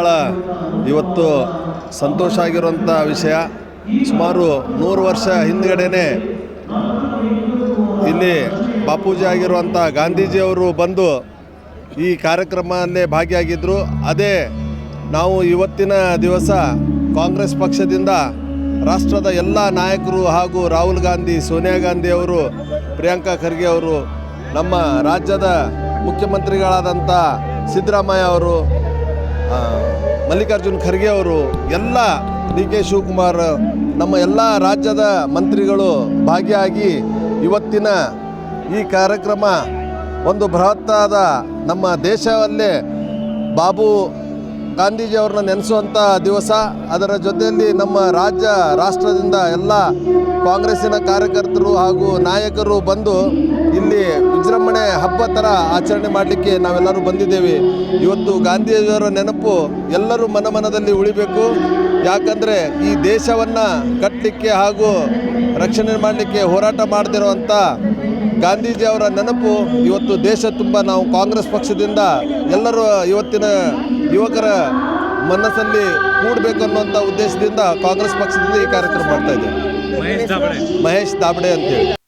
ಭಾಳ ಇವತ್ತು ಸಂತೋಷ ಆಗಿರುವಂಥ ವಿಷಯ. ಸುಮಾರು ನೂರು ವರ್ಷ ಹಿಂದ್ಗಡೆನೆ ಇಲ್ಲಿ ಬಾಪೂಜಿ ಆಗಿರುವಂಥ ಗಾಂಧೀಜಿಯವರು ಬಂದು ಈ ಕಾರ್ಯಕ್ರಮದಲ್ಲೇ ಭಾಗಿಯಾಗಿದ್ದರು ಅದೇ ನಾವು ಇವತ್ತಿನ ದಿವಸ ಕಾಂಗ್ರೆಸ್ ಪಕ್ಷದಿಂದ ರಾಷ್ಟ್ರದ ಎಲ್ಲ ನಾಯಕರು ಹಾಗೂ ರಾಹುಲ್ ಗಾಂಧಿ, ಸೋನಿಯಾ ಗಾಂಧಿ ಅವರು, ಪ್ರಿಯಾಂಕಾ ಖರ್ಗೆ ಅವರು, ನಮ್ಮ ರಾಜ್ಯದ ಮುಖ್ಯಮಂತ್ರಿಗಳಾದಂಥ ಸಿದ್ದರಾಮಯ್ಯ ಅವರು ಮಲ್ಲಿಕಾರ್ಜುನ್ ಖರ್ಗೆ ಅವರು ಎಲ್ಲ ಡಿ ಕೆ ಶಿವಕುಮಾರ್, ನಮ್ಮ ಎಲ್ಲ ರಾಜ್ಯದ ಮಂತ್ರಿಗಳು ಭಾಗಿಯಾಗಿ ಇವತ್ತಿನ ಈ ಕಾರ್ಯಕ್ರಮ ಒಂದು ಬೃಹತ್ತಾದ ನಮ್ಮ ದೇಶವಲ್ಲೇ ಬಾಬು ಗಾಂಧೀಜಿಯವ್ರನ್ನ ನೆನೆಸುವಂಥ ದಿವಸ. ಅದರ ಜೊತೆಯಲ್ಲಿ ನಮ್ಮ ರಾಜ್ಯ, ರಾಷ್ಟ್ರದಿಂದ ಎಲ್ಲ ಕಾಂಗ್ರೆಸ್ಸಿನ ಕಾರ್ಯಕರ್ತರು ಹಾಗೂ ನಾಯಕರು ಬಂದು ಇಲ್ಲಿ ವಿಜೃಂಭಣೆ ಹಬ್ಬ ಥರ ಆಚರಣೆ ಮಾಡಲಿಕ್ಕೆ ನಾವೆಲ್ಲರೂ ಬಂದಿದ್ದೇವೆ. ಇವತ್ತು ಗಾಂಧೀಜಿಯವರ ನೆನಪು ಎಲ್ಲರೂ ಮನಮನದಲ್ಲಿ ಉಳಿಬೇಕು. ಯಾಕಂದರೆ ಈ ದೇಶವನ್ನು ಕಟ್ಟಲಿಕ್ಕೆ ಹಾಗೂ ರಕ್ಷಣೆ ಮಾಡಲಿಕ್ಕೆ ಹೋರಾಟ ಮಾಡದಿರುವಂಥ ಗಾಂಧೀಜಿಯವರ ನೆನಪು ಇವತ್ತು ದೇಶ ತುಂಬ ನಾವು ಕಾಂಗ್ರೆಸ್ ಪಕ್ಷದಿಂದ ಎಲ್ಲರೂ ಇವತ್ತಿನ ಯುವಕರ ಮನಸ್ಸಲ್ಲಿ ಕೂಡಬೇಕು ಅನ್ನುವಂಥ ಉದ್ದೇಶದಿಂದ ಕಾಂಗ್ರೆಸ್ ಪಕ್ಷದಿಂದ ಈ ಕಾರ್ಯಕ್ರಮ ಮಾಡ್ತಾ ಇದ್ದೇವೆ. ಮಹೇಶ್ ದಾಬಡೆ ಮಹೇಶ್ ದಾಬಡೆ ಅಂತೇಳಿ